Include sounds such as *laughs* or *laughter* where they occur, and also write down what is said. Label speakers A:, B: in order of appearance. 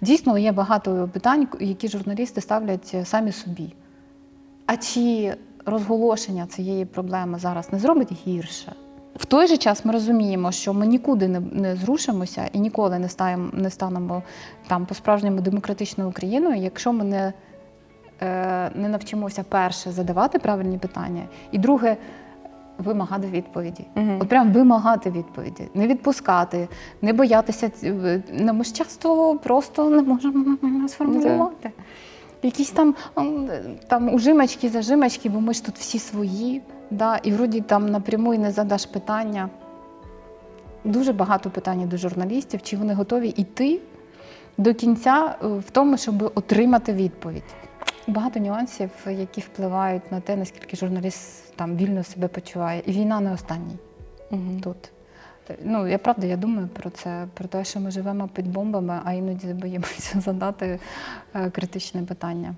A: Дійсно, є багато питань, які журналісти ставлять самі собі. А чи розголошення цієї проблеми зараз не зробить гірше? В той же час ми розуміємо, що ми нікуди не, не зрушимося і ніколи не станемо, не станемо там по-справжньому демократичною Україною, якщо ми не, е, не навчимося перше задавати правильні питання, і друге вимагати відповіді.
B: Мгм.
A: От прям вимагати відповіді, не відпускати, не боятися. Ну, ми ж часто просто не можемо сформулювати. Якісь там, там ужимочки, зажимочки, бо ми ж тут всі свої. Да? І вроді там напряму і не задаш питання. Дуже багато питань до журналістів, чи вони готові йти до кінця е, в тому, щоб отримати відповідь. Багато нюансів, які впливають на те, наскільки журналіст там вільно себе почуває. І війна не останній
B: угу.
A: тут. Ну, я правда, я думаю про це, про те, що ми живемо під бомбами, а іноді боїмося *laughs* задати е, критичне питання.